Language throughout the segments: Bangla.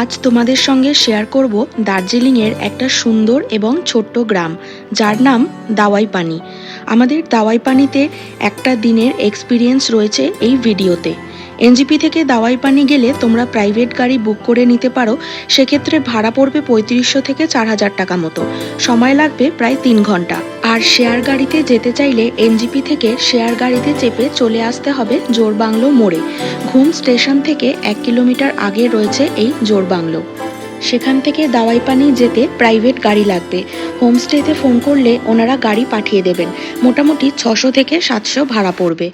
আজ তোমাদের সঙ্গে শেয়ার করব দার্জিলিংয়ের একটা সুন্দর এবং ছোট্ট গ্রাম, যার নাম দাওয়াইপানি। আমাদের দাওয়াইপানিতে একটা দিনের এক্সপিরিয়েন্স রয়েছে এই ভিডিওতে এনজিপি থেকে দাওয়াই পানি গেলে তোমরা প্রাইভেট গাড়ি বুক করে নিতে পারো। সেক্ষেত্রে ভাড়া পড়বে পঁয়ত্রিশশো থেকে চার হাজার টাকা মতো। সময় লাগবে প্রায় তিন ঘণ্টা। আর শেয়ার গাড়িতে যেতে চাইলে এনজিপি থেকে শেয়ার গাড়িতে চেপে চলে আসতে হবে জোরবাংলো মোড়ে। ঘুম স্টেশন থেকে এক কিলোমিটার আগে রয়েছে এই জোরবাংলো। সেখান থেকে দাওয়াই পানি যেতে প্রাইভেট গাড়ি লাগবে। হোমস্টেতে ফোন করলে ওনারা গাড়ি পাঠিয়ে দেবেন। মোটামুটি ছশো থেকে সাতশো ভাড়া পড়বে।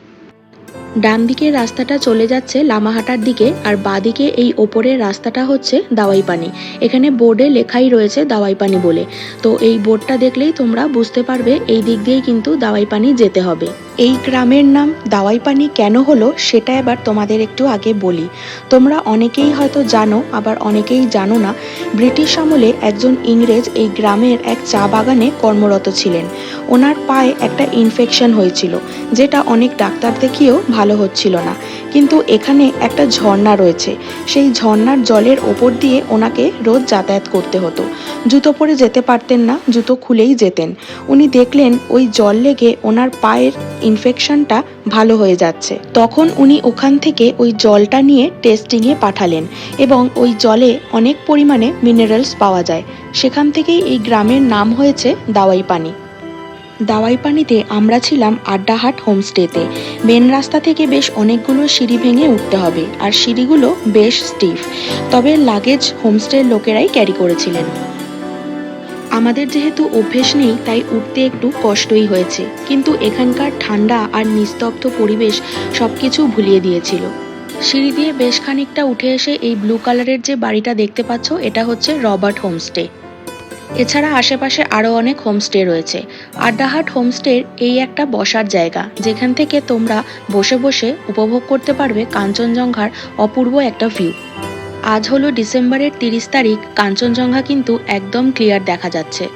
ডান দিকের রাস্তাটা চলে যাচ্ছে লামাহাটার দিকে আর বাদিকে এই ওপরের রাস্তাটা হচ্ছে দাওয়াই পানি এখানে বোর্ডে লেখাই রয়েছে দাওয়াই পানি বলে। তো এই বোর্ডটা দেখলেই তোমরা বুঝতে পারবে, এই দিক দিয়েই কিন্তু দাওয়াই পানি যেতে হবে। এই গ্রামের নাম দাওয়াই পানি কেন হলো সেটা এবার তোমাদের একটু আগে বলি। তোমরা অনেকেই হয়তো জানো, আবার অনেকেই জানো না, ব্রিটিশ আমলে একজন ইংরেজ এই গ্রামের এক চা বাগানে কর্মরত ছিলেন। ওনার পায়ে একটা ইনফেকশন হয়েছিল, যেটা অনেক ডাক্তার দেখিয়েও ভালো হচ্ছিল না। কিন্তু এখানে একটা ঝর্ণা রয়েছে। সেই ঝর্ণার জলের ওপর দিয়ে ওনাকে রোজ যাতায়াত করতে হতো। জুতো পরে যেতে পারতেন না, জুতো খুলেই যেতেন। উনি দেখলেন ওই জল লেগে ওনার পায়ের ইনফেকশনটা ভালো হয়ে যাচ্ছে। তখন উনি ওখান থেকে ওই জলটা নিয়ে টেস্টিংয়ে পাঠালেন এবং ওই জলে অনেক পরিমাণে মিনারেলস পাওয়া যায়। সেখান থেকেই এই গ্রামের নাম হয়েছে দাওয়াই পানি দাওয়াই পানিতে আমরা ছিলাম আড্ডাহাট হোমস্টেতে। মেন রাস্তা থেকে বেশ অনেকগুলো সিঁড়ি ভেঙে উঠতে হবে, আর সিঁড়িগুলো বেশ স্টিফ তবে লাগেজ হোমস্টের লোকেরাই ক্যারি করেছিলেন। আমাদের যেহেতু অভ্যেস নেই, তাই উঠতে একটু কষ্টই হয়েছে। কিন্তু এখানকার ঠান্ডা আর নিস্তব্ধ পরিবেশ সব কিছু ভুলিয়ে দিয়েছিল। সিঁড়ি দিয়ে বেশ খানিকটা উঠে এসে এই ব্লু কালারের যে বাড়িটা দেখতে পাচ্ছ, এটা হচ্ছে রবার্ট হোমস্টে। এছাড়া আশেপাশে আরও অনেক হোমস্টে রয়েছে। আড্ডাহাট হোমস্টের এই একটা বসার জায়গা। যেখান থেকে তোমরা বসে বসে উপভোগ করতে পারবে কাঞ্চনজঙ্ঘার অপূর্ব একটা ভিউ আজ হলো ডিসেম্বরের তিরিশ তারিখ, কাঞ্চনজঙ্ঘা কিন্তু একদম ক্লিয়ার দেখা যাচ্ছে।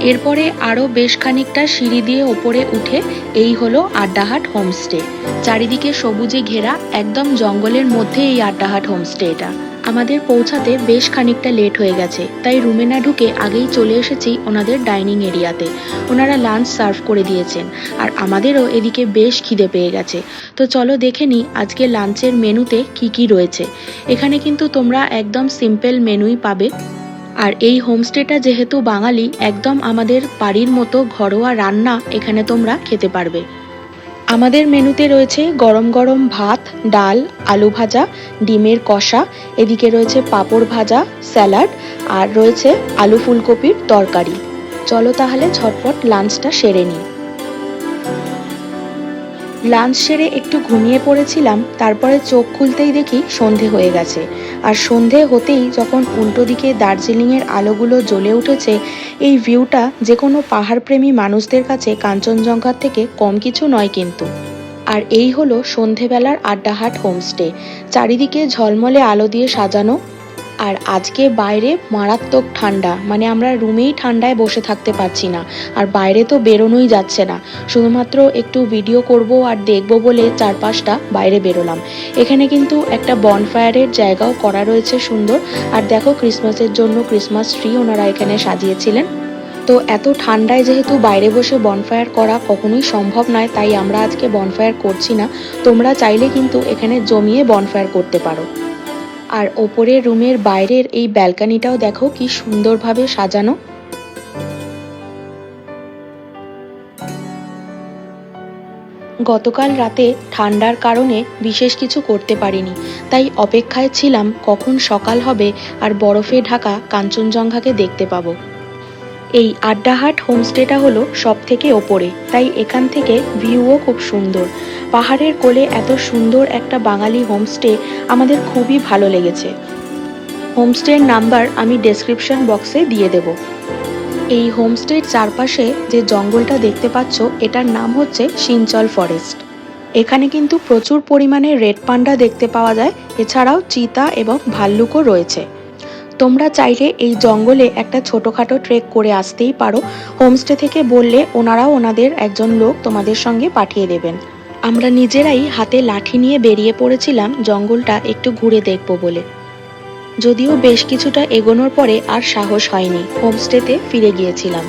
এরপরে আরও বেশ খানিকটা সিঁড়ি দিয়ে ওপরে উঠে এই হলো আড্ডাহাট হোমস্টে। চারিদিকে সবুজে ঘেরা একদম জঙ্গলের মধ্যে এই আড্ডাহাট হোমস্টে এটা। আমাদের পৌঁছাতে বেশ খানিকটা লেট হয়ে গেছে, তাই রুমে না ঢুকে আগেই চলে এসেছি ওনাদের ডাইনিং এরিয়াতে। ওনারা লাঞ্চ সার্ভ করে দিয়েছেন, আর আমাদেরও এদিকে বেশ খিদে পেয়ে গেছে। তো চলো দেখে নিই আজকে লাঞ্চের মেনুতে কি কি রয়েছে। এখানে কিন্তু তোমরা একদম সিম্পল মেনুই পাবে। আর এই হোমস্টেটা যেহেতু বাঙালি, একদম আমাদের বাড়ির মতো ঘরোয়া রান্না এখানে তোমরা খেতে পারবে। আমাদের মেনুতে রয়েছে গরম গরম ভাত, ডাল, আলু ভাজা, ডিমের কষা, এদিকে রয়েছে পাঁপড় ভাজা, স্যালাড, আর রয়েছে আলু ফুলকপির তরকারি। চলো তাহলে ঝটপট লাঞ্চটা সেরে নিই। লাঞ্চ সেরে একটু ঘুমিয়ে পড়েছিলাম, তারপরে চোখ খুলতেই দেখি সন্ধে হয়ে গেছে। আর সন্ধে হতেই যখন উল্টো দিকে দার্জিলিংয়ের আলোগুলো জ্বলে উঠেছে, এই ভিউটা যে কোনো পাহাড়প্রেমী মানুষদের কাছে কাঞ্চনজঙ্ঘার থেকে কম কিছু নয় কিন্তু। আর এই হলো সন্ধেবেলার আড্ডাহাট হোমস্টে। চারিদিকে ঝলমলে আলো দিয়ে সাজানো আর আজকে বাইরে মারাত্মক ঠান্ডা। মানে আমরা রুমেই ঠান্ডায় বসে থাকতে পারছি না। আর বাইরে তো বেরোনোই যাচ্ছে না। শুধুমাত্র একটু ভিডিও করব আর দেখব বলে চারপাশটা বাইরে বেরোলাম। এখানে কিন্তু একটা বনফায়ারের জায়গাও করা রয়েছে সুন্দর। আর দেখো ক্রিসমাসের জন্য ক্রিসমাস ট্রি ওনারা এখানে সাজিয়েছিলেন। তো এত ঠান্ডায় যেহেতু বাইরে বসে বনফায়ার করা কখনোই সম্ভব নয়, তাই আমরা আজকে বনফায়ার করছি না। তোমরা চাইলে কিন্তু এখানে জমিয়ে বনফায়ার করতে পারো। আর ওপরের রুমের বাইরের এই ব্যালকানিটাও দেখো কি সুন্দরভাবে সাজানো। গতকাল রাতে ঠান্ডার কারণে বিশেষ কিছু করতে পারিনি, তাই অপেক্ষায় ছিলাম কখন সকাল হবে আর বরফে ঢাকা কাঞ্চনজঙ্ঘাকে দেখতে পাবো। এই আড্ডাহাট হোমস্টেটা হলো সব থেকে ওপরে, তাই এখান থেকে ভিউও খুব সুন্দর। পাহাড়ের কোলে এত সুন্দর একটা বাঙালি হোমস্টে আমাদের খুবই ভালো লেগেছে। হোমস্টের নাম্বার আমি ডেসক্রিপশন বক্সে দিয়ে দেব। এই হোমস্টের চারপাশে যে জঙ্গলটা দেখতে পাচ্ছ, এটার নাম হচ্ছে সিঞ্চল ফরেস্ট। এখানে কিন্তু প্রচুর পরিমাণে রেড পান্ডা দেখতে পাওয়া যায়, এছাড়াও চিতা এবং ভাল্লুকও রয়েছে। তোমরা চাইলে এই জঙ্গলে একটা ছোটোখাটো ট্রেক করে আসতেই পারো। হোমস্টে থেকে বললে ওনারাও ওনাদের একজন লোক তোমাদের সঙ্গে পাঠিয়ে দেবেন। আমরা নিজেরাই হাতে লাঠি নিয়ে বেরিয়ে পড়েছিলাম জঙ্গলটা একটু ঘুরে দেখব বলে। যদিও বেশ কিছুটা এগোনোর পরে আর সাহস হয়নি, হোমস্টেতে ফিরে গিয়েছিলাম।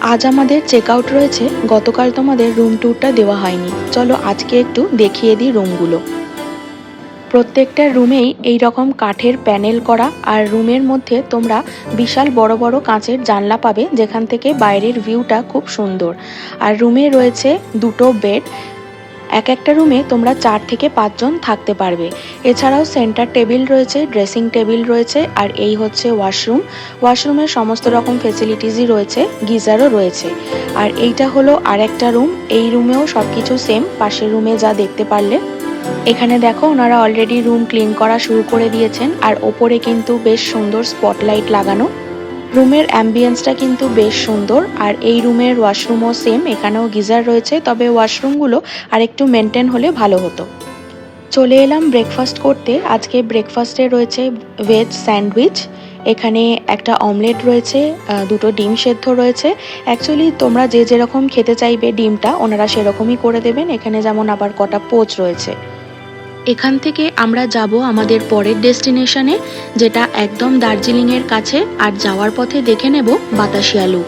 আজ আমাদের চেক আউট রয়েছে, গতকাল তোমাদের রুম ট্যুরটা দেওয়া হয়নি। চলো আজকে একটু দেখিয়ে দিই রুমগুলো। প্রত্যেকটা রুমেই এই রকম কাঠের প্যানেল করা আর রুমের মধ্যে তোমরা বিশাল বড় বড় কাঁচের জানলা পাবে, যেখান থেকে বাইরের ভিউটা খুব সুন্দর। আর রুমে রয়েছে দুটো বেড। এক একটা রুমে তোমরা চার থেকে পাঁচজন থাকতে পারবে। এছাড়াও সেন্টার টেবিল রয়েছে, ড্রেসিং টেবিল রয়েছে, আর এই হচ্ছে ওয়াশরুম। ওয়াশরুমের সমস্ত রকম ফেসিলিটিসই রয়েছে, গিজারও রয়েছে। আর এইটা হলো আর একটা রুম। এই রুমেও সব কিছু সেম, পাশের রুমে যা দেখতে পারলে এখানে দেখো ওনারা অলরেডি রুম ক্লিন করা শুরু করে দিয়েছেন, আর ওপরে কিন্তু বেশ সুন্দর স্পটলাইট লাগানো। রুমের অ্যাম্বিয়েন্সটা কিন্তু বেশ সুন্দর, আর এই রুমের ওয়াশরুমও সেম এখানেও গিজার রয়েছে, তবে ওয়াশরুমগুলো আর একটু মেনটেন হলে ভালো হতো। চলে এলাম ব্রেকফাস্ট করতে, আজকে ব্রেকফাস্টে রয়েছে ভেজ স্যান্ডউইচ এখানে একটা অমলেট রয়েছে দুটো ডিম সেদ্ধ রয়েছে। অ্যাকচুয়ালি তোমরা যে যেরকম খেতে চাইবে ডিমটা, ওনারা সেরকমই করে দেবেন। এখানে যেমন আবার কটা পোচ রয়েছে। এখান থেকে আমরা যাব আমাদের পরের ডেস্টিনেশনে, যেটা একদম দার্জিলিংয়ের কাছে, আর যাওয়ার পথে দেখে নেব বাতাসিয়া আলু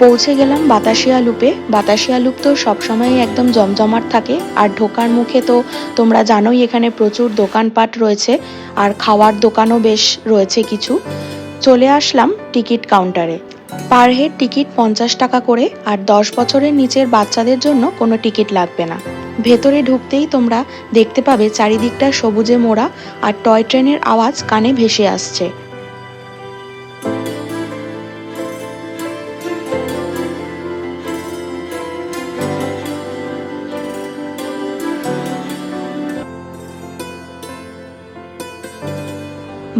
পৌঁছে গেলাম বাতাসিয়া লুপে। বাতাসিয়া লুপ তো সবসময়ই একদম জমজমাট থাকে। আর ঢোকার মুখে তো তোমরা জানোই এখানে প্রচুর দোকানপাট রয়েছে। আর খাওয়ার দোকানও বেশ রয়েছে কিছু। চলে আসলাম টিকিট কাউন্টারে। পার হেড টিকিট পঞ্চাশ টাকা করে। আর দশ বছরের নিচের বাচ্চাদের জন্য কোনো টিকিট লাগবে না। ভেতরে ঢুকতেই তোমরা দেখতে পাবে চারিদিকটা সবুজে মোড়া। আর টয় ট্রেনের আওয়াজ কানে ভেসে আসছে।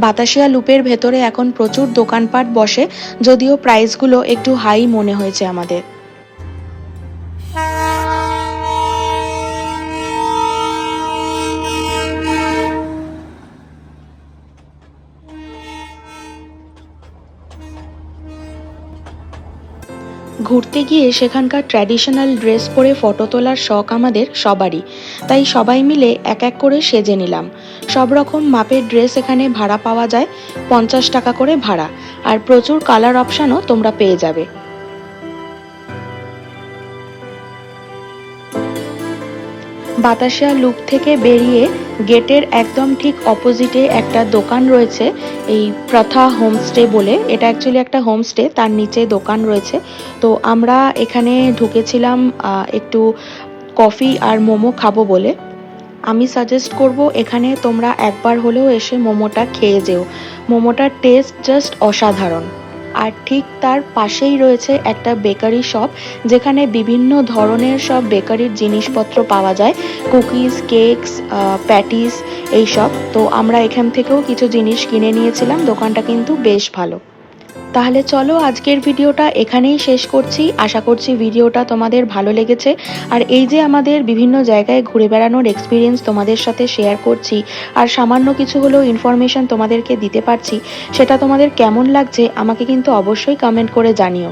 বাতাসিয়া লুপের ভেতরে এখন প্রচুর দোকানপাট বসে, যদিও প্রাইসগুলো একটু হাই মনে হয়েছে আমাদের। ঘুরতে গিয়ে সেখানকার ট্র্যাডিশনাল ড্রেস পরে ফটো তোলার শখ আমাদের সবারই, তাই সবাই মিলে এক এক করে সেজে নিলাম। সব রকম মাপের ড্রেস এখানে ভাড়া পাওয়া যায়, পঞ্চাশ টাকা করে ভাড়া। আর প্রচুর কালার অপশানও তোমরা পেয়ে যাবে। বাতাসিয়া লুপ থেকে বেরিয়ে গেটের একদম ঠিক অপোজিটে একটা দোকান রয়েছে, এই প্রথা হোমস্টে বলে। এটা অ্যাকচুয়ালি একটা হোমস্টে তার নিচে দোকান রয়েছে। তো আমরা এখানে ঢুকেছিলাম একটু কফি আর মোমো খাব বলে। আমি সাজেস্ট করব এখানে তোমরা একবার হলেও এসে মোমোটা খেয়ে যেও। মোমোটার টেস্ট জাস্ট অসাধারণ। আর ঠিক তার পাশেই রয়েছে একটা বেকারি শপ যেখানে বিভিন্ন ধরনের সব বেকারির জিনিসপত্র পাওয়া যায়। কুকিজ কেকস প্যাটিস এইসব তো আমরা এখান থেকেও কিছু জিনিস কিনে নিয়েছিলাম, দোকানটা কিন্তু বেশ ভালো। তাহলে চলো আজকের ভিডিওটা এখানেই শেষ করছি। আশা করছি ভিডিওটা তোমাদের ভালো লেগেছে। আর এই যে আমাদের বিভিন্ন জায়গায় ঘুরে বেড়ানোর এক্সপিরিয়েন্স তোমাদের সাথে শেয়ার করছি, আর সামান্য কিছু হলেও ইনফরমেশান তোমাদেরকে দিতে পারছি, সেটা তোমাদের কেমন লাগছে আমাকে কিন্তু অবশ্যই কমেন্ট করে জানিও।